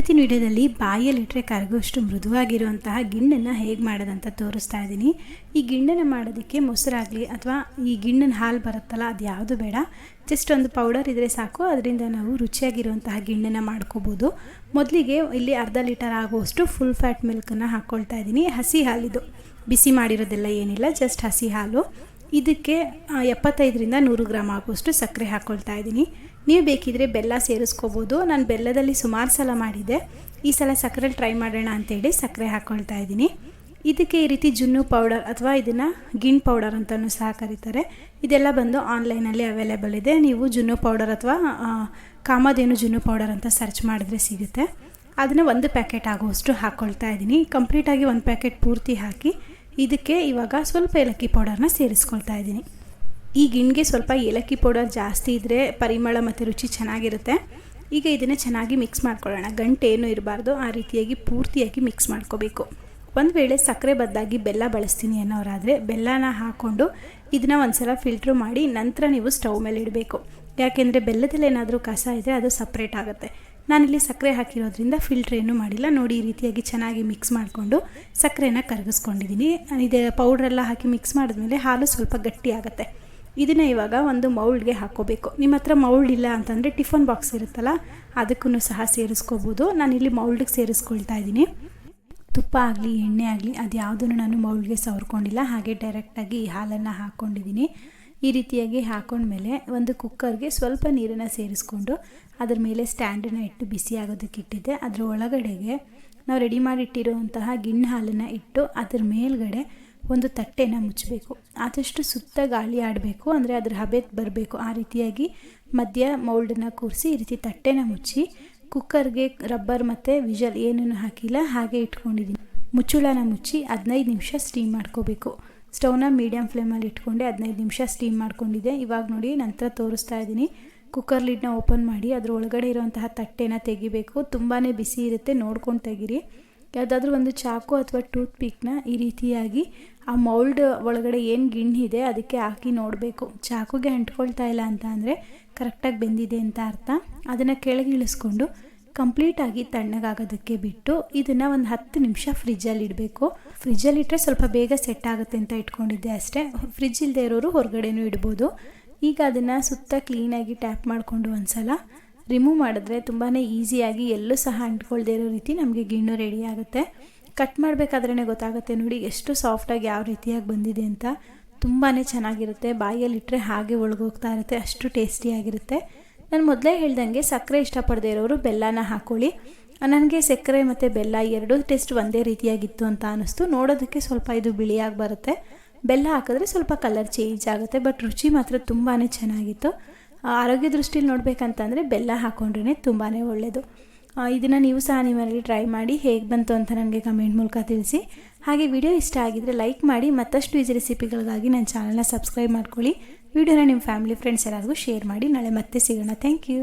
ಇವತ್ತಿನ ವಿಡಿಯೋದಲ್ಲಿ ಬಾಯಲ್ಲಿಟ್ಟರೆ ಕರಗುವಷ್ಟು ಮೃದುವಾಗಿರುವಂತಹ ಗಿಣ್ಣನ್ನು ಹೇಗೆ ಮಾಡೋದಂತ ತೋರಿಸ್ತಾ ಇದ್ದೀನಿ. ಈ ಗಿಣ್ಣನ್ನು ಮಾಡೋದಕ್ಕೆ ಮೊಸರಾಗಲಿ ಅಥವಾ ಈ ಗಿಣ್ಣನ ಹಾಲು ಬರುತ್ತಲ್ಲ, ಅದು ಯಾವುದು ಬೇಡ. ಜಸ್ಟ್ ಒಂದು ಪೌಡರ್ ಇದ್ದರೆ ಸಾಕು, ಅದರಿಂದ ನಾವು ರುಚಿಯಾಗಿರುವಂತಹ ಗಿಣ್ಣನ್ನು ಮಾಡ್ಕೋಬೋದು. ಮೊದಲಿಗೆ ಇಲ್ಲಿ ಅರ್ಧ ಲೀಟರ್ ಆಗುವಷ್ಟು ಫುಲ್ ಫ್ಯಾಟ್ ಮಿಲ್ಕನ್ನು ಹಾಕ್ಕೊಳ್ತಾ ಇದ್ದೀನಿ. ಹಸಿ ಹಾಲಿದು, ಬಿಸಿ ಮಾಡಿರೋದೆಲ್ಲ ಏನಿಲ್ಲ ಜಸ್ಟ್ ಹಸಿ ಹಾಲು. ಇದಕ್ಕೆ ಎಪ್ಪತ್ತೈದರಿಂದ ನೂರು ಗ್ರಾಮ್ ಆಗುವಷ್ಟು ಸಕ್ಕರೆ ಹಾಕ್ಕೊಳ್ತಾ ಇದ್ದೀನಿ. ನೀವು ಬೇಕಿದ್ರೆ ಬೆಲ್ಲ ಸೇರಿಸ್ಕೋಬೋದು. ನಾನು ಬೆಲ್ಲದಲ್ಲಿ ಸುಮಾರು ಸಲ ಮಾಡಿದ್ದೆ. ಈ ಸಲ ಸಕ್ಕರೆಲಿ ಟ್ರೈ ಮಾಡೋಣ ಅಂತೇಳಿ ಸಕ್ಕರೆ ಹಾಕ್ಕೊಳ್ತಾ ಇದ್ದೀನಿ. ಇದಕ್ಕೆ ಈ ರೀತಿ ಜುನ್ನು ಪೌಡರ್ ಅಥವಾ ಇದನ್ನು ಗಿಣ್ ಪೌಡರ್ ಅಂತಲೂ ಸಹ ಕರೀತಾರೆ. ಇದೆಲ್ಲ ಬಂದು ಆನ್ಲೈನಲ್ಲಿ ಅವೈಲೇಬಲ್ ಇದೆ. ನೀವು ಜುನ್ನು ಪೌಡರ್ ಅಥವಾ ಕಾಮಧೇನು ಜುನ್ನು ಪೌಡರ್ ಅಂತ ಸರ್ಚ್ ಮಾಡಿದ್ರೆ ಸಿಗುತ್ತೆ. ಅದನ್ನು ಒಂದು ಪ್ಯಾಕೆಟ್ ಆಗುವಷ್ಟು ಹಾಕ್ಕೊಳ್ತಾ ಇದ್ದೀನಿ. ಕಂಪ್ಲೀಟಾಗಿ ಒಂದು ಪ್ಯಾಕೆಟ್ ಪೂರ್ತಿ ಹಾಕಿ ಇದಕ್ಕೆ ಇವಾಗ ಸ್ವಲ್ಪ ಏಲಕ್ಕಿ ಪೌಡರ್ನ ಸೇರಿಸ್ಕೊಳ್ತಾ ಇದ್ದೀನಿ. ಈ ಗಿಣ್ಗೆ ಸ್ವಲ್ಪ ಏಲಕ್ಕಿ ಪೌಡರ್ ಜಾಸ್ತಿ ಇದ್ದರೆ ಪರಿಮಳ ಮತ್ತು ರುಚಿ ಚೆನ್ನಾಗಿರುತ್ತೆ. ಈಗ ಇದನ್ನು ಚೆನ್ನಾಗಿ ಮಿಕ್ಸ್ ಮಾಡ್ಕೊಳ್ಳೋಣ. ಗಂಟು ಏನು ಇರಬಾರ್ದು. ಆ ರೀತಿಯಾಗಿ ಪೂರ್ತಿಯಾಗಿ ಮಿಕ್ಸ್ ಮಾಡ್ಕೋಬೇಕು. ಒಂದು ವೇಳೆ ಸಕ್ಕರೆ ಬದ್ದಾಗಿ ಬೆಲ್ಲ ಬಳಸ್ತೀನಿ ಅನ್ನೋರಾದರೆ ಬೆಲ್ಲನ ಹಾಕ್ಕೊಂಡು ಇದನ್ನ ಒಂದ್ಸಲ ಫಿಲ್ಟ್ರ್ ಮಾಡಿ ನಂತರ ನೀವು ಸ್ಟವ್ ಮೇಲೆ ಇಡಬೇಕು. ಯಾಕೆಂದರೆ ಬೆಲ್ಲದಲ್ಲಿ ಏನಾದರೂ ಕಸ ಇದ್ದರೆ ಅದು ಸಪ್ರೇಟ್ ಆಗುತ್ತೆ. ನಾನಿಲ್ಲಿ ಸಕ್ಕರೆ ಹಾಕಿರೋದ್ರಿಂದ ಫಿಲ್ಟ್ರ್ ಏನೂ ಮಾಡಿಲ್ಲ. ನೋಡಿ, ಈ ರೀತಿಯಾಗಿ ಚೆನ್ನಾಗಿ ಮಿಕ್ಸ್ ಮಾಡಿಕೊಂಡು ಸಕ್ಕರೆನ ಕರಗಿಸ್ಕೊಂಡಿದ್ದೀನಿ ಇದು ಪೌಡ್ರೆಲ್ಲ ಹಾಕಿ ಮಿಕ್ಸ್ ಮಾಡಿದ್ಮೇಲೆ ಹಾಲು ಸ್ವಲ್ಪ ಗಟ್ಟಿ ಆಗುತ್ತೆ. ಇದನ್ನು ಇವಾಗ ಒಂದು ಮೌಲ್ಡ್ಗೆ ಹಾಕೋಬೇಕು. ನಿಮ್ಮ ಹತ್ರ ಮೌಲ್ಡ್ ಇಲ್ಲ ಅಂತಂದರೆ ಟಿಫನ್ ಬಾಕ್ಸ್ ಇರುತ್ತಲ್ಲ ಅದಕ್ಕೂ ಸಹ ಸೇರಿಸ್ಕೋಬೋದು. ನಾನಿಲ್ಲಿ ಮೌಲ್ಡ್ಗೆ ಸೇರಿಸ್ಕೊಳ್ತಾ ಇದ್ದೀನಿ ತುಪ್ಪ ಆಗಲಿ, ಎಣ್ಣೆ ಆಗಲಿ ಅದು ಯಾವುದನ್ನು ನಾನು ಮೌಲ್ಡ್ಗೆ ಸವರ್ಕೊಂಡಿಲ್ಲ. ಹಾಗೆ ಡೈರೆಕ್ಟಾಗಿ ಈ ಹಾಲನ್ನು ಹಾಕ್ಕೊಂಡಿದ್ದೀನಿ ಈ ರೀತಿಯಾಗಿ ಹಾಕೊಂಡ್ಮೇಲೆ ಒಂದು ಕುಕ್ಕರ್ಗೆ ಸ್ವಲ್ಪ ನೀರನ್ನು ಸೇರಿಸ್ಕೊಂಡು ಅದ್ರ ಮೇಲೆ ಸ್ಟ್ಯಾಂಡನ್ನು ಇಟ್ಟು ಬಿಸಿ ಆಗೋದಕ್ಕೆ ಇಟ್ಟಿದ್ದೆ. ಅದ್ರ ಒಳಗಡೆಗೆ ನಾವು ರೆಡಿ ಮಾಡಿಟ್ಟಿರುವಂತಹ ಗಿಣ್ಣ ಹಾಲನ್ನು ಇಟ್ಟು ಅದ್ರ ಮೇಲ್ಗಡೆ ಒಂದು ತಟ್ಟೆನ ಮುಚ್ಚಬೇಕು. ಆದಷ್ಟು ಸುತ್ತ ಗಾಳಿ ಆಡಬೇಕು, ಅಂದರೆ ಅದ್ರ ಹಬೆ ಬರಬೇಕು. ಆ ರೀತಿಯಾಗಿ ಮಧ್ಯ ಮೌಲ್ಡನ್ನು ಕೂರಿಸಿ ಈ ರೀತಿ ತಟ್ಟೆನ ಮುಚ್ಚಿ ಕುಕ್ಕರ್ಗೆ ರಬ್ಬರ್ ಮತ್ತು ವಿಜಲ್ ಏನನ್ನು ಹಾಕಿಲ್ಲ, ಹಾಗೆ ಇಟ್ಕೊಂಡಿದ್ದೀನಿ. ಮುಚ್ಚುಳನ ಮುಚ್ಚಿ ಹದಿನೈದು ನಿಮಿಷ ಸ್ಟೀಮ್ ಮಾಡ್ಕೋಬೇಕು. ಸ್ಟವ್ನ ಮೀಡಿಯಮ್ ಫ್ಲೇಮಲ್ಲಿ ಇಟ್ಕೊಂಡೆ ಹದಿನೈದು ನಿಮಿಷ ಸ್ಟೀಮ್ ಮಾಡ್ಕೊಂಡಿದ್ದೆ. ಇವಾಗ ನೋಡಿ ನಂತರ ತೋರಿಸ್ತಾ ಇದ್ದೀನಿ. ಕುಕ್ಕರ್ ಲಿಡ್ನ ಓಪನ್ ಮಾಡಿ, ಅದ್ರ ಒಳಗಡೆ ಇರುವಂತಹ ತಟ್ಟೆನ ತೆಗಿಬೇಕು. ತುಂಬಾ ಬಿಸಿ ಇರುತ್ತೆ, ನೋಡ್ಕೊಂಡು ತೆಗೀರಿ. ಯಾವುದಾದ್ರೂ ಒಂದು ಚಾಕು ಅಥವಾ ಟೂತ್ ಪಿಕ್ನ ಈ ರೀತಿಯಾಗಿ ಆ ಮೌಲ್ಡ್ ಒಳಗಡೆ ಏನು ಗಿಣ್ಣಿದೆ ಅದಕ್ಕೆ ಹಾಕಿ ನೋಡಬೇಕು. ಚಾಕುಗೆ ಅಂಟ್ಕೊಳ್ತಾ ಇಲ್ಲ ಅಂತ ಅಂದರೆ ಕರೆಕ್ಟಾಗಿ ಬೆಂದಿದೆ ಅಂತ ಅರ್ಥ. ಅದನ್ನು ಕೆಳಗೆ ಇಳಿಸ್ಕೊಂಡು ಕಂಪ್ಲೀಟಾಗಿ ತಣ್ಣಗಾಗೋದಕ್ಕೆ ಬಿಟ್ಟು ಇದನ್ನು ಒಂದು ಹತ್ತು ನಿಮಿಷ ಫ್ರಿಜ್ಜಲ್ಲಿ ಇಡಬೇಕು. ಫ್ರಿಜ್ಜಲ್ಲಿ ಇಟ್ಟರೆ ಸ್ವಲ್ಪ ಬೇಗ ಸೆಟ್ ಆಗುತ್ತೆ ಅಂತ ಇಟ್ಕೊಂಡಿದ್ದೆ ಅಷ್ಟೇ. ಫ್ರಿಜ್ ಇಲ್ಲದೆ ಇರೋರು ಹೊರಗಡೆನೂ ಇಡ್ಬೋದು. ಈಗ ಅದನ್ನು ಸುತ್ತ ಕ್ಲೀನಾಗಿ ಟ್ಯಾಪ್ ಮಾಡಿಕೊಂಡು ಒಂದ್ಸಲ ರಿಮೂವ್ ಮಾಡಿದ್ರೆ ತುಂಬಾ ಈಸಿಯಾಗಿ ಎಲ್ಲೂ ಸಹ ಅಂಟ್ಕೊಳ್ದೇ ಇರೋ ರೀತಿ ನಮಗೆ ಗಿಣ್ಣು ರೆಡಿ ಆಗುತ್ತೆ. ಕಟ್ ಮಾಡಬೇಕಾದ್ರೇ ಗೊತ್ತಾಗುತ್ತೆ ನೋಡಿ ಎಷ್ಟು ಸಾಫ್ಟಾಗಿ ಯಾವ ರೀತಿಯಾಗಿ ಬಂದಿದೆ ಅಂತ. ತುಂಬಾ ಚೆನ್ನಾಗಿರುತ್ತೆ. ಬಾಯಲ್ಲಿಟ್ಟರೆ ಹಾಗೆ ಒಳಗೋಗ್ತಾ ಇರುತ್ತೆ. ಅಷ್ಟು ಟೇಸ್ಟಿಯಾಗಿರುತ್ತೆ ನಾನು ಮೊದಲೇ ಹೇಳ್ದಂಗೆ ಸಕ್ಕರೆ ಇಷ್ಟಪಡದೇ ಇರೋರು ಬೆಲ್ಲನ ಹಾಕ್ಕೊಳ್ಳಿ ನನಗೆ ಸಕ್ಕರೆ ಮತ್ತು ಬೆಲ್ಲ ಎರಡೂ ಟೇಸ್ಟ್ ಒಂದೇ ರೀತಿಯಾಗಿತ್ತು ಅಂತ ಅನ್ನಿಸ್ತು ನೋಡೋದಕ್ಕೆ ಸ್ವಲ್ಪ ಇದು ಬಿಳಿಯಾಗಿ ಬರುತ್ತೆ. ಬೆಲ್ಲ ಹಾಕಿದ್ರೆ ಸ್ವಲ್ಪ ಕಲರ್ ಚೇಂಜ್ ಆಗುತ್ತೆ ಬಟ್ ರುಚಿ ಮಾತ್ರ ತುಂಬಾ ಚೆನ್ನಾಗಿತ್ತು. ಆರೋಗ್ಯ ದೃಷ್ಟಿಲಿ ನೋಡಬೇಕಂತಂದರೆ ಬೆಲ್ಲ ಹಾಕ್ಕೊಂಡ್ರೆ ತುಂಬಾ ಒಳ್ಳೆಯದು ಇದನ್ನು ನೀವು ಸಹ ನಿಮ್ಮಲ್ಲಿ ಟ್ರೈ ಮಾಡಿ ಹೇಗೆ ಬಂತು ಅಂತ ನನಗೆ ಕಮೆಂಟ್ ಮೂಲಕ ತಿಳಿಸಿ. ಹಾಗೆ ವಿಡಿಯೋ ಇಷ್ಟ ಆಗಿದ್ದರೆ ಲೈಕ್ ಮಾಡಿ, ಮತ್ತಷ್ಟು ಈಜಿ ರೆಸಿಪಿಗಳಿಗಾಗಿ ನನ್ನ ಚಾನಲ್ನ ಸಬ್ಸ್ಕ್ರೈಬ್ ಮಾಡ್ಕೊಳ್ಳಿ. ವಿಡಿಯೋನ ನಿಮ್ಮ ಫ್ಯಾಮಿಲಿ ಫ್ರೆಂಡ್ಸ್ ಎಲ್ಲರಿಗೂ ಶೇರ್ ಮಾಡಿ. ನಾಳೆ ಮತ್ತೆ ಸಿಗೋಣ. Thank you